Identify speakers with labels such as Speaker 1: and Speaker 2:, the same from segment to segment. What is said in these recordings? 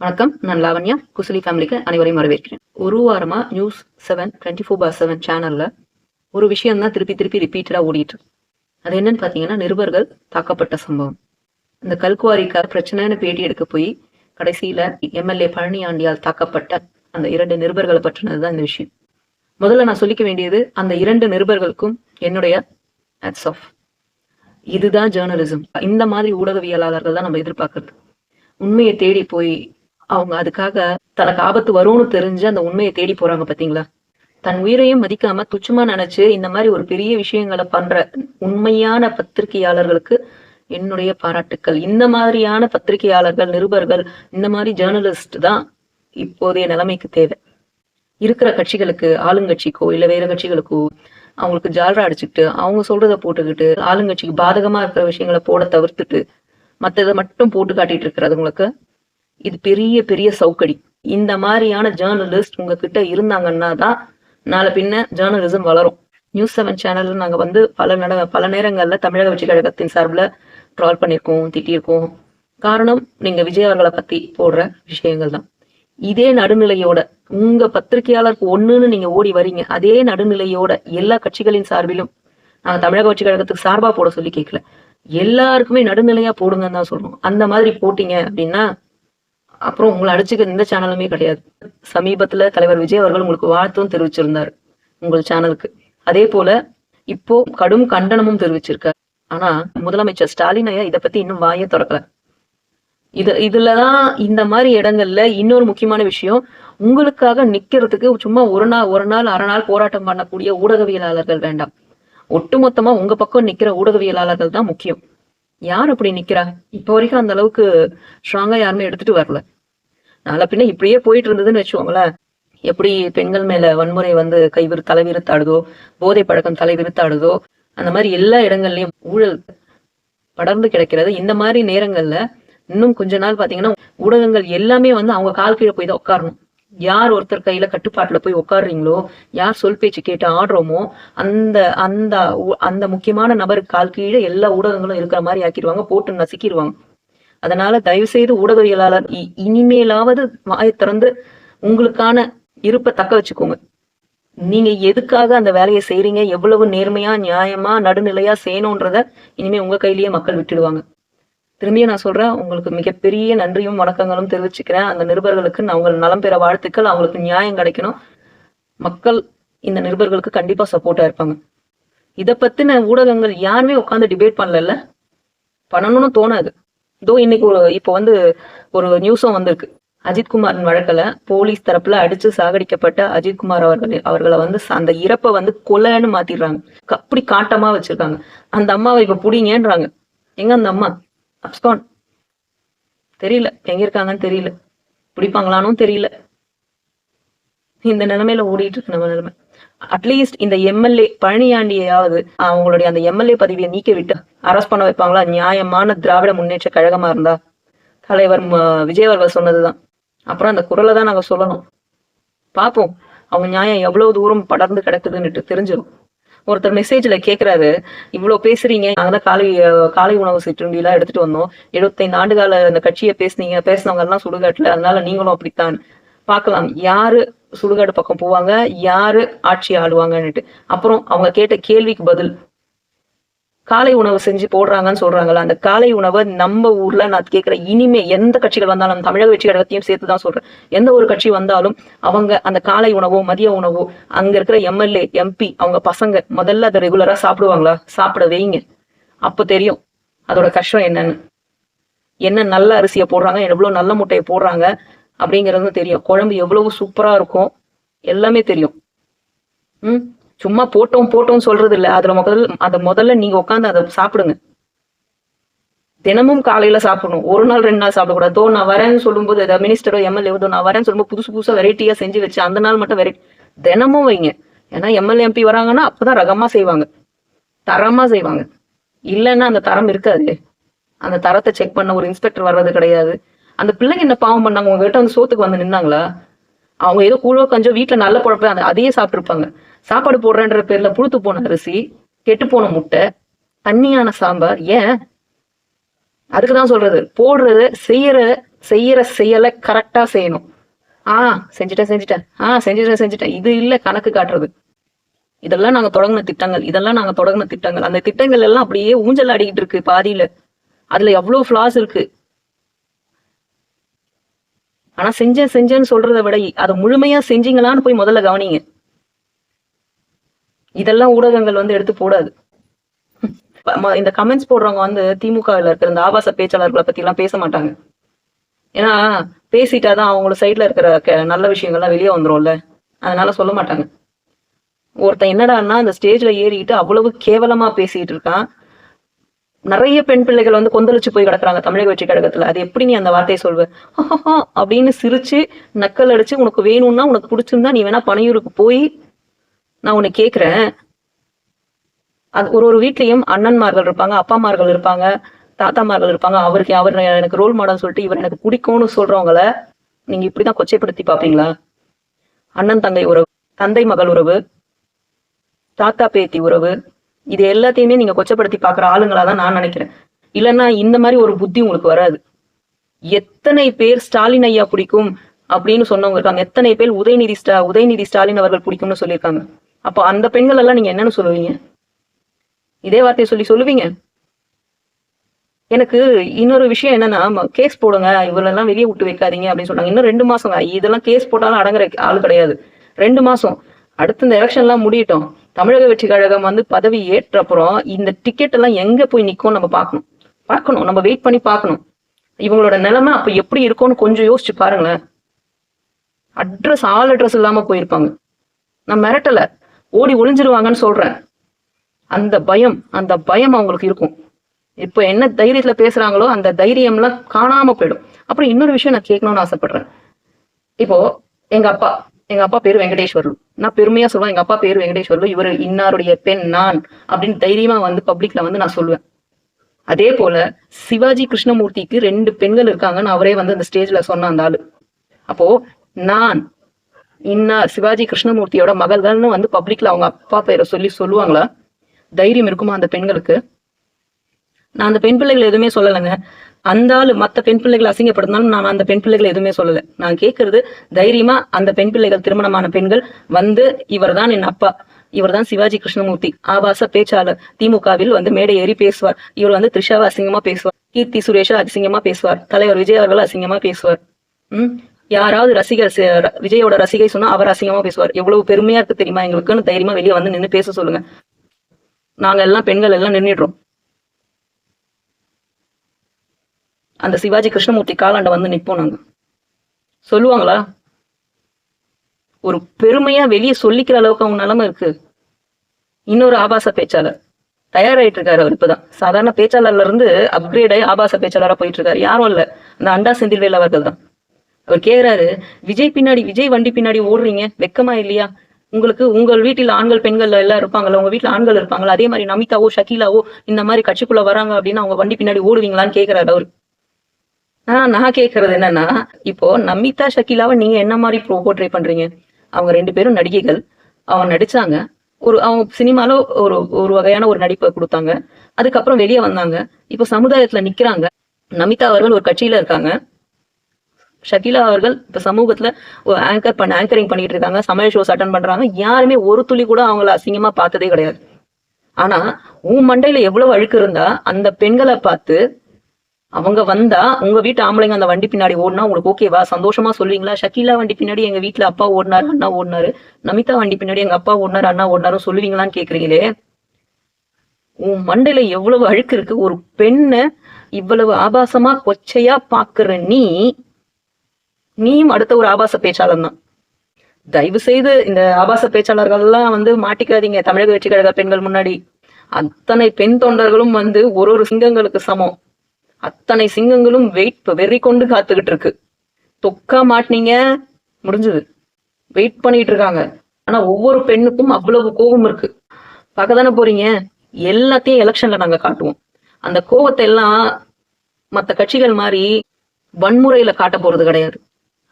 Speaker 1: வணக்கம் நான் லாவண்யா. குசலி ஃபேமிலிக்கு அனைவரையும் வரவேற்கிறேன். ஒரு வாரமா news seven twenty four by seven சேனல்ல ஒரு விஷயம் தான் திருப்பி திருப்பி ரிப்பீட்டடா ஓடிட்டு அது என்னன்னு பாத்தீங்கன்னா நிருபர்கள் தாக்கப்பட்ட சம்பவம். இந்த கல்குவாரிக்கார் பிரச்சனைன்னு பேட்டி எடுக்க போய் கடைசியில எம்எல்ஏ பழனி ஆண்டியால் தாக்கப்பட்ட அந்த இரண்டு நிருபர்களை பற்றினது தான் இந்த விஷயம். முதல்ல நான் சொல்லிக்க வேண்டியது அந்த இரண்டு நிருபர்களுக்கும் என்னுடைய ஆட்ஸ் ஆஃப் இதுதான் ஜேர்னலிசம் இந்த மாதிரி ஊடகவியலாளர்கள் தான் நம்ம எதிர்பார்க்கறது. உண்மையை தேடி போய் அவங்க அதுக்காக தனக்கு ஆபத்து வரும்னு தெரிஞ்சு அந்த உண்மையை தேடி போறாங்க பாத்தீங்களா? தன் உயிரையும் மதிக்காம துச்சமா நினைச்சு இந்த மாதிரி ஒரு பெரிய விஷயங்களை பண்ற உண்மையான பத்திரிகையாளர்களுக்கு என்னுடைய பாராட்டுக்கள். இந்த மாதிரியான பத்திரிகையாளர்கள் நிருபர்கள் இந்த மாதிரி ஜேர்னலிஸ்ட் தான் இப்போதைய நிலைமைக்கு தேவை. இருக்கிற கட்சிகளுக்கு ஆளுங்கட்சிக்கோ இல்ல வேற கட்சிகளுக்கோ அவங்களுக்கு ஜால்ரா அடிச்சுக்கிட்டு அவங்க சொல்றத போட்டுக்கிட்டு ஆளுங்கட்சிக்கு பாதகமா இருக்கிற விஷயங்களை போட தவிர்த்துட்டு மத்ததை மட்டும் போட்டு காட்டிட்டு இருக்கிறதுங்களுக்கு இது பெரிய பெரிய சவுக்கடி. இந்த மாதிரியான ஜேர்னலிஸ்ட் உங்ககிட்ட இருந்தாங்கன்னா தான் நாளை பின்ன ஜேர்னலிசம் வளரும். நியூஸ் செவன் சேனல்ல நாங்க வந்து பல நட பல நேரங்கள்ல தமிழக வெற்றி கழகத்தின் சார்பில் ட்ரால் பண்ணியிருக்கோம் திட்டியிருக்கோம். காரணம் நீங்க விஜய் அவர்களை பத்தி போடுற விஷயங்கள் தான். இதே நடுநிலையோட உங்க பத்திரிகையாளருக்கு ஒண்ணுன்னு நீங்க ஓடி வரீங்க அதே நடுநிலையோட எல்லா கட்சிகளின் சார்பிலும் நாங்க தமிழக வெற்றி கழகத்துக்கு சார்பா போட சொல்லி கேட்கல. எல்லாருக்குமே நடுநிலையா போடுங்கன்னு தான் சொல்றோம். அந்த மாதிரி போட்டீங்க அப்படின்னா அப்புறம் உங்களை அடிச்சுக்க எந்த சேனலுமே கிடையாது. சமீபத்துல தலைவர் விஜய் அவர்கள் உங்களுக்கு வாழ்த்தும் தெரிவிச்சிருந்தார் உங்கள் சேனலுக்கு அதே போல இப்போ கடும் கண்டனமும் தெரிவிச்சிருக்காரு. ஆனா முதலமைச்சர் ஸ்டாலின் ஐயா இதை பத்தி இன்னும் வாயே திறக்கல. இது இதுலதான் இந்த மாதிரி இடங்கள்ல இன்னொரு முக்கியமான விஷயம் உங்களுக்காக நிக்கிறதுக்கு சும்மா ஒரு நாள் ஒரு நாள் அரை நாள் போராட்டம் பண்ணக்கூடிய ஊடகவியலாளர்கள் வேண்டாம். ஒட்டுமொத்தமா உங்க பக்கம் நிக்கிற ஊடகவியலாளர்கள் தான் முக்கியம். யார் அப்படி நிக்கிறா இப்போ வரைக்கும் அந்த அளவுக்கு ஸ்ட்ராங்கா யாருமே எடுத்துட்டு வரல. நாளை பின்ன இப்படியே போயிட்டு இருந்ததுன்னு வச்சுக்கோங்களேன். எப்படி பெண்கள் மேல வன்முறை வந்து கைவிரு தலைவிருத்தாடுதோ போதை பழக்கம் தலைவிருத்தாடுதோ அந்த மாதிரி எல்லா இடங்கள்லயும் ஊழல் படர்ந்து கிடக்கிறது. இந்த மாதிரி நேரங்கள்ல இன்னும் கொஞ்ச நாள் பாத்தீங்கன்னா ஊடகங்கள் எல்லாமே வந்து அவங்க கால் கீழே போய் தான் உட்காரணும். யார் ஒருத்தர் கையில கட்டுப்பாட்டுல போய் உட்காடுறீங்களோ யார் சொல் பேச்சு கேட்டு ஆடுறோமோ அந்த அந்த ஊ- அந்த முக்கியமான நபருக்கு கால் கீழே எல்லா ஊடகங்களும் இருக்கிற மாதிரி ஆக்கிடுவாங்க போட்டு நசுக்கிடுவாங்க. அதனால தயவு செய்து ஊடகவியலாளர் இ- இனிமேலாவது வாயை திறந்து உங்களுக்கான இருப்பை தக்க வச்சுக்கோங்க. நீங்க எதுக்காக அந்த வேலையை செய்றீங்க எவ்வளவு நேர்மையா நியாயமா நடுநிலையா செய்யணும்ன்றத இனிமே உங்க கையிலேயே மக்கள் விட்டுடுவாங்க. திரும்பியும் நான் சொல்றேன் உங்களுக்கு மிகப்பெரிய நன்றியும் வணக்கங்களும் தெரிவிச்சுக்கிறேன். அந்த நிருபர்களுக்கு நான் உங்கள் நலம் பெற வாழ்த்துக்கள். அவங்களுக்கு நியாயம் கிடைக்கணும். மக்கள் இந்த நிருபர்களுக்கு கண்டிப்பா சப்போர்ட்டா இருப்பாங்க. இதை பத்தின ஊடகங்கள் யாருமே உட்காந்து டிபேட் பண்ணல பண்ணணும்னு தோணாது. இதோ இன்னைக்கு ஒரு இப்போ வந்து ஒரு நியூஸும் வந்திருக்கு. அஜித்குமாரின் வழக்கில் போலீஸ் தரப்புல அடிச்சு சாகடிக்கப்பட்ட அஜித்குமார் அவர்கள் அவர்களை வந்து அந்த இறப்பை வந்து கொலைன்னு மாத்திடுறாங்க. அப்படி காட்டமா வச்சிருக்காங்க. அந்த அம்மாவை இப்ப புடிங்கன்றாங்க. எங்க அந்த அம்மா? அப்ஸ்கான் தெரியல. எங்க இருக்காங்கன்னு தெரியல. பிடிப்பாங்களானும் தெரியல. இந்த நிலைமையில ஓடிட்டு இருக்கு நம்ம நிலைமை. அட்லீஸ்ட் இந்த எம்எல்ஏ பழனியாண்டியாவது அவங்களுடைய அந்த எம்எல்ஏ பதவியை நீக்க விட்டு அரஸ்ட் பண்ண வைப்பாங்களா? நியாயமான திராவிட முன்னேற்ற கழகமா இருந்தா? தலைவர் விஜயவர்கள் சொன்னதுதான். அப்புறம் அந்த குரலை தான் நாங்க சொல்லணும். பார்ப்போம். அவங்க நியாயம் எவ்வளவு தூரம் படர்ந்து கிடக்குதுன்னுட்டு தெரிஞ்சிடும் ஒருத்தர் மெசேஜ்ல கேக்குறாரு இவ்வளவு பேசுறீங்க நாங்க காலை காலை உணவு சிற்றுண்டி எல்லாம் எடுத்துட்டு வந்தோம். எழுபத்தைந்து ஆண்டுகால அந்த கட்சியை பேசுனீங்க பேசினவங்க எல்லாம் சுடுகாட்டுல அதனால நீங்களும் அப்படித்தான். பார்க்கலாம் யாரு சுடுகாடு பக்கம் போவாங்க யாரு ஆட்சி ஆளுவாங்கன்னுட்டு. அப்புறம் அவங்க கேட்ட கேள்விக்கு பதில் காலை உணவு செஞ்சு போடுறாங்கன்னு சொல்றாங்கல்ல அந்த காலை உணவை நம்ம ஊர்ல நான் கேட்கிறேன் இனிமே எந்த கட்சிகள் வந்தாலும் தமிழக வெற்றி கழகத்தையும் சேர்த்து தான் சொல்றேன். எந்த ஒரு கட்சி வந்தாலும் அவங்க அந்த காலை உணவோ மதிய உணவோ அங்க இருக்கிற எம்எல்ஏ எம்பி அவங்க பசங்க முதல்ல அதை ரெகுலரா சாப்பிடுவாங்களா? சாப்பிட வைங்க. அப்ப தெரியும் அதோட கஷ்டம் என்னன்னு. என்ன நல்ல அரிசியை போடுறாங்க எவ்வளவு நல்ல முட்டையை போடுறாங்க அப்படிங்கிறதும் தெரியும். குழம்பு எவ்வளவு சூப்பரா இருக்கும் எல்லாமே தெரியும். ம்? சும்மா போட்டோம் போட்டோம் சொல்றது இல்லை அதுல முதல்ல அந்த முதல்ல நீங்க உட்காந்து அதை சாப்பிடுங்க. தினமும் காலையில சாப்பிடணும். ஒரு நாள் ரெண்டு நாள் சாப்பிடக்கூடாது. தோ நான் வரேன்னு சொல்லும்போது ஏதாவது மினிஸ்டரோ எம்எல்ஏ தோ நான் வரேன்னு சொல்லும்போது புதுசு புதுசா வெரைட்டியா செஞ்சு வச்சு அந்த நாள் மட்டும் வெரைட்டி தினமும் வைங்க. ஏன்னா எம்எல்ஏ எம்பி வராங்கன்னா அப்பதான் ரகமா செய்வாங்க. தரமா செய்வாங்க. இல்லைன்னா அந்த தரம் இருக்காது. அந்த தரத்தை செக் பண்ண ஒரு இன்ஸ்பெக்டர் வர்றது கிடையாது. அந்த பிள்ளைங்க என்ன பாவம் பண்ணாங்க? உங்ககிட்ட வந்து சோத்துக்கு வந்து நின்னாங்களா? அவங்க ஏதோ கூழோ கஞ்சோ வீட்டுல நல்ல பொழப்ப அந்த அதையே சாப்பிட்டுருப்பாங்க. சாப்பாடு போடுறேன்ற பேர்ல புழுத்து போன அரிசி கெட்டு போன முட்டை தண்ணியான சாம்பார். ஏன்? அதுக்குதான் சொல்றது. போடுறது செய்யற செய்யற செயலை கரெக்டா செய்யணும். ஆ செஞ்சுட்டேன் செஞ்சுட்டேன். ஆ செஞ்சுட்டேன் செஞ்சுட்டேன். இது இல்ல கணக்கு காட்டுறது. இதெல்லாம் நாங்க தொடங்கின திட்டங்கள். இதெல்லாம் நாங்க தொடங்கின திட்டங்கள். அந்த திட்டங்கள் எல்லாம் அப்படியே ஊஞ்சல் ஆடிக்கிட்டு இருக்கு பாதியில. அதுல எவ்வளவு ஃபிளாஸ் இருக்கு. ஆனா செஞ்சேன் செஞ்சேன்னு சொல்றதை விட அதை முழுமையா செஞ்சீங்களான்னு போய் முதல்ல கவனிங்க. இதெல்லாம் ஊடகங்கள் வந்து எடுத்து போடாது. இந்த கமெண்ட்ஸ் போடுறவங்க வந்து திமுகவில் இருக்கிற இந்த ஆபாச பேச்சாளர்களை பத்தி எல்லாம் பேச மாட்டாங்க. ஏன்னா பேசிட்டாதான் அவங்களோட சைட்ல இருக்கிற க- நல்ல விஷயங்கள்லாம் வெளியே வந்துரும்ல. அதனால சொல்ல மாட்டாங்க. ஒருத்தன் என்னடான்னா அந்த ஸ்டேஜ்ல ஏறிக்கிட்டு அவ்வளவு கேவலமா பேசிட்டு இருக்கான். நிறைய பெண் பிள்ளைகள் வந்து கொந்தளிச்சு போய் கிடக்குறாங்க தமிழக வெற்றி கழகத்துல. அது எப்படி நீ அந்த வார்த்தையை சொல்வ? அப்படின்னு சிரிச்சு நக்கல் அடிச்சு உனக்கு வேணும்னா உனக்கு பிடிச்சிருந்தா நீ வேணா பனையூருக்கு போய் நான் உன்னை கேக்குறேன். அது ஒரு ஒரு வீட்லயும் அண்ணன்மார்கள் இருப்பாங்க அப்பாமார்கள் இருப்பாங்க தாத்தாமார்கள் இருப்பாங்க. அவருக்கு அவர் எனக்கு ரோல் மாடல் சொல்லிட்டு இவர் எனக்கு பிடிக்கும்னு சொல்றவங்கள நீங்க இப்படிதான் கொச்சைப்படுத்தி பாப்பீங்களா அண்ணன் தங்கை உறவு தந்தை மகள் உறவு தாத்தா பேத்தி உறவு இது எல்லாத்தையுமே நீங்க கொச்சப்படுத்தி பாக்குற ஆளுங்களா தான் நான் நினைக்கிறேன். இல்லைன்னா இந்த மாதிரி ஒரு புத்தி உங்களுக்கு வராது. எத்தனை பேர் ஸ்டாலின் ஐயா பிடிக்கும் அப்படின்னு சொன்னவங்க இருக்காங்க. எத்தனை பேர் உதயநிதி ஸ்டா உதயநிதி ஸ்டாலின் அவர்கள் பிடிக்கும்னு சொல்லியிருக்காங்க. அப்போ அந்த பெண்கள் எல்லாம் நீங்க என்னன்னு சொல்லுவீங்க? இதே வார்த்தையை சொல்லி சொல்லுவீங்க? எனக்கு இன்னொரு விஷயம் என்னன்னா கேஸ் போடுங்க இவரெல்லாம் வெளியே விட்டு வைக்காதீங்க அப்படின்னு சொன்னாங்க. இன்னும் ரெண்டு மாசம் இதெல்லாம் கேஸ் போட்டாலும் அடங்குற ஆள் கிடையாது. ரெண்டு மாசம். அடுத்த இந்த எலெக்ஷன்லாம் முடியட்டும். தமிழக வெற்றி கழகம் வந்து பதவி ஏற்ற அப்புறம் இந்த டிக்கெட் எல்லாம் எங்க போய் நிற்கும் நம்ம பார்க்கணும். பார்க்கணும். நம்ம வெயிட் பண்ணி பார்க்கணும். இவங்களோட நிலைமை அப்ப எப்படி இருக்கும்னு கொஞ்சம் யோசிச்சு பாருங்களேன். அட்ரஸ் ஆல் அட்ரஸ் இல்லாம போயிருப்பாங்க. நான் மிரட்டல. ஓடி ஒளிஞ்சிருவாங்கன்னு சொல்றேன். அந்த பயம் அந்த பயம் அவங்களுக்கு இருக்கும். இப்போ என்ன தைரியத்துல பேசுறாங்களோ அந்த தைரியம்லாம் காணாம போயிடும். அப்புறம் இன்னொரு விஷயம் நான் கேட்கணும்னு ஆசைப்படுறேன். இப்போ எங்க அப்பா எங்க அப்பா பேரு வெங்கடேஸ்வரலு நான் பெருமையா சொல்லுவேன் எங்க அப்பா பேரு வெங்கடேஸ்வரலு இவர் இன்னாருடைய பெண் நான் அப்படின்னு தைரியமா வந்து பப்ளிக்ல வந்து நான் சொல்லுவேன் அதே போல சிவாஜி கிருஷ்ணமூர்த்திக்கு ரெண்டு பெண்கள் இருக்காங்கன்னு அவரே வந்து அந்த ஸ்டேஜ்ல சொன்ன அந்த ஆளு. அப்போ நான் இன்னார் சிவாஜி கிருஷ்ணமூர்த்தியோட மகள்கள்னு வந்து பப்ளிக்ல அவங்க அப்பா பேரை சொல்லி சொல்லுவாங்களா? தைரியம் இருக்குமா அந்த பெண்களுக்கு? நான் அந்த பெண் பிள்ளைகள் எதுவுமே சொல்லலைங்க. அந்த ஆள் மத்த பெண் பிள்ளைகள் அசிங்கப்படுத்தினாலும் நான் அந்த பெண் பிள்ளைகள் எதுவுமே சொல்லலை. நான் கேட்கறது தைரியமா அந்த பெண் பிள்ளைகள் திருமணமான பெண்கள் வந்து இவர்தான் என் அப்பா. இவர்தான் சிவாஜி கிருஷ்ணமூர்த்தி. ஆபாச பேச்சாளர். திமுகவில் வந்து மேடை ஏறி பேசுவார். இவர் வந்து த்ரிஷாவை அசிங்கமா பேசுவார். கீர்த்தி சுரேஷா அசிங்கமா பேசுவார். தலைவர் விஜய் அவர்கள் அசிங்கமா பேசுவார். உம் யாராவது ரசிகர் ர- விஜயோட ரசிகை சொன்னா அவர் அசிங்கமா பேசுவார். எவ்வளவு பெருமையா இருக்கு தெரியுமா? எங்களுக்குன்னு தைரியமா வெளியே வந்து நின்று பேச சொல்லுங்க. நாங்க எல்லாம் பெண்கள் எல்லாம் நின்றுடுறோம் அந்த சிவாஜி கிருஷ்ணமூர்த்தி காலாண்ட வந்து நிற்போம் நாங்க. சொல்லுவாங்களா? ஒரு பெருமையா வெளியே சொல்லிக்கிற அளவுக்கு அவங்க நிலைமை இருக்கு. இன்னொரு ஆபாச பேச்சாளர். தயாராயிட்டு இருக்காரு அவர் இப்பதான். சாதாரண பேச்சாளர்ல இருந்து அப்கிரேட் ஆகி ஆபாச பேச்சாளராக போயிட்டு இருக்காரு. யாரும் இல்ல. அந்த அண்டா செந்தில்வேல் அவர்கள் தான். அவர் கேக்குறாரு விஜய் பின்னாடி விஜய் வண்டி பின்னாடி ஓடுறீங்க வெக்கமா இல்லையா? உங்களுக்கு உங்கள் வீட்டில் ஆண்கள் பெண்கள் எல்லாம் இருப்பாங்கல்ல உங்க வீட்டில் ஆண்கள் இருப்பாங்கல்ல அதே மாதிரி நமிதாவோ ஷக்கீலாவோ இந்த மாதிரி கட்சிக்குள்ள வராங்க அப்படின்னா அவங்க வண்டி பின்னாடி ஓடுவீங்களான்னு கேக்குறாரு அவரு. ஆனா நான் கேக்குறது என்னன்னா இப்போ நமிதா ஷக்கீலாவை நீங்க என்ன மாதிரி ப்ரோ ட்ரை பண்றீங்க? அவங்க ரெண்டு பேரும் நடிகைகள். அவங்க நடிச்சாங்க. ஒரு அவங்க சினிமால ஒரு ஒரு வகையான ஒரு நடிப்பை கொடுத்தாங்க. அதுக்கப்புறம் வெளியே வந்தாங்க. இப்போ சமுதாயத்துல நிக்கிறாங்க. நமிதா அவர்கள் ஒரு கட்சியில இருக்காங்க. ஷகிலா அவர்கள் இப்போ சமூகத்துல ஆங்கர் பண்ண ஆங்கரிங் பண்ணிட்டு இருக்காங்க. சமையல் ஷோஸ் அட்டன் பண்றாங்க. யாருமே ஒரு துளி கூட அவங்கள அசிங்கமா பார்த்ததே கிடையாது. ஆனா உன் மண்டையில எவ்வளவு அழுக்கு இருந்தா அந்த பெண்களை பார்த்து அவங்க வந்தா உங்க வீட்டு ஆம்பளைங்க அந்த வண்டி பின்னாடி ஓடினா உங்களுக்கு ஓகேவா சந்தோஷமா சொல்லுவீங்களா? ஷக்கீலா வண்டி பின்னாடி எங்க வீட்டுல அப்பா ஓடினாரு அண்ணா ஓடினாரு. நமிதா வண்டி பின்னாடி எங்க அப்பா ஓடினாரு அண்ணா ஓடினாரு சொல்லுவீங்களான்னு கேக்குறீங்களே. உன் மண்டையில எவ்வளவு அழுக்கு இருக்கு? ஒரு பெண்ணை இவ்வளவு ஆபாசமா கொச்சையா பாக்குற நீ நீயும் அடுத்த ஒரு ஆபாச பேச்சாளர் தான் தயவு செய்து இந்த ஆபாச பேச்சாளர்கள் எல்லாம் வந்து மாட்டிக்காதீங்க. தமிழக வெற்றி கழக பெண்கள் முன்னாடி. அத்தனை பெண் தொண்டர்களும் வந்து ஒரு ஒரு சிங்கங்களுக்கு சமம். அத்தனை சிங்கங்களும் வெயிட் வெறி கொண்டு காத்துக்கிட்டு இருக்கு. தொக்கா மாட்டினீங்க முடிஞ்சது. வெயிட் பண்ணிட்டு இருக்காங்க. ஆனா ஒவ்வொரு பெண்ணுக்கும் அவ்வளவு கோபம் இருக்கு. பார்க்க தானே போறீங்க? எல்லாத்தையும் எலெக்ஷன்ல நாங்க காட்டுவோம். அந்த கோபத்தை எல்லாம் மற்ற கட்சிகள் மாதிரி வன்முறையில காட்ட போறது கிடையாது.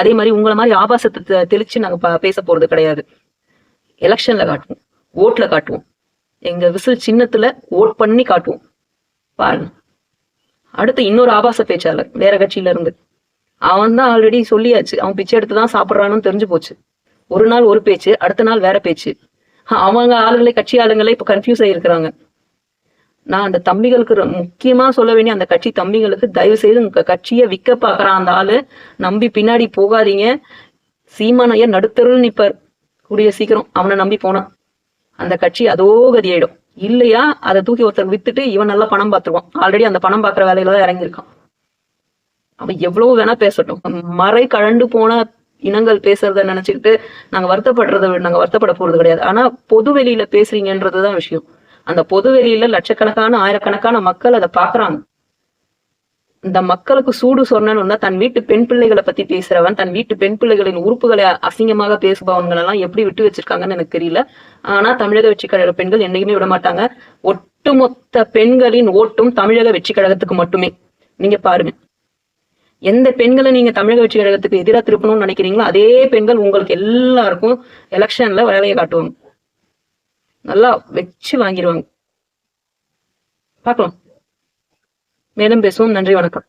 Speaker 1: அதே மாதிரி உங்களை மாதிரி ஆபாசத்தை தெ- தெளிச்சு நாங்க பேச போறது கிடையாது. எலெக்ஷன்ல காட்டுவோம். ஓட்ல காட்டுவோம். எங்க விசில் சின்னத்துல ஓட் பண்ணி காட்டுவோம். பாருங்க. அடுத்து இன்னொரு ஆபாச பேச்சாளர் வேற கட்சியில இருந்து. அவன் தான் ஆல்ரெடி சொல்லியாச்சு. அவன் பிச்சை எடுத்து தான் சாப்பிட்றான்னு தெரிஞ்சு போச்சு. ஒரு நாள் ஒரு பேச்சு அடுத்த நாள் வேற பேச்சு. அவங்க ஆளுங்களே கட்சி ஆளுங்களே இப்ப கன்ஃபியூஸ் ஆகிருக்கிறாங்க நான் அந்த தம்பிகளுக்கு முக்கியமாக முக்கியமா சொல்ல வேண்டிய அந்த கட்சி தம்பிகளுக்கு தயவு செய்து உங்க கட்சியை விற்க பாக்குறான் அந்த ஆளு நம்பி பின்னாடி போகாதீங்க. சீமானைய நடுத்தருள் நிப்பார். கூடிய சீக்கிரம் அவனை நம்பி போனான் அந்த கட்சி அதோ கதியாயிடும் இல்லையா அதை தூக்கி ஒருத்தர் வித்துட்டு இவன் நல்லா பணம் பார்த்துருவான். ஆல்ரெடி அந்த பணம் பார்க்குற வேலையில தான் இறங்கியிருக்கான். அவன் எவ்வளவு வேணா பேசட்டும். மறை கழண்டு போன இனங்கள் பேசுறத நினைச்சுக்கிட்டு நாங்க வருத்தப்படுறத விட நாங்க வருத்தப்பட போறது கிடையாது. ஆனா பொது வெளியில பேசுறீங்கன்றதுதான் விஷயம். அந்த பொது வெளியில லட்சக்கணக்கான ஆயிரக்கணக்கான மக்கள் அதை பாக்குறாங்க இந்த மக்களுக்கு சூடு சொன்னணும்னா தன் வீட்டு பெண் பிள்ளைகளை பத்தி பேசுறவன் தன் வீட்டு பெண் பிள்ளைகளின் உறுப்புகளை அசிங்கமாக பேசுபவன்கள் எல்லாம் எப்படி விட்டு வச்சிருக்காங்கன்னு எனக்கு தெரியல. ஆனா தமிழக வெற்றி கழக பெண்கள் என்னைக்குமே விட மாட்டாங்க. ஒட்டுமொத்த பெண்களின் ஓட்டும் தமிழக வெற்றி கழகத்துக்கு மட்டுமே. நீங்க பாருங்க. எந்த பெண்களை நீங்க தமிழக வெற்றி கழகத்துக்கு எதிராக திருப்பணும்னு நினைக்கிறீங்களோ அதே பெண்கள் உங்களுக்கு எல்லாருக்கும் எலெக்ஷன்ல வேலையை காட்டுவாங்க. நல்லா வச்சு வாங்கிடுவாங்க பார்க்கலாம். மேலும் பேசுவோம். நன்றி வணக்கம்.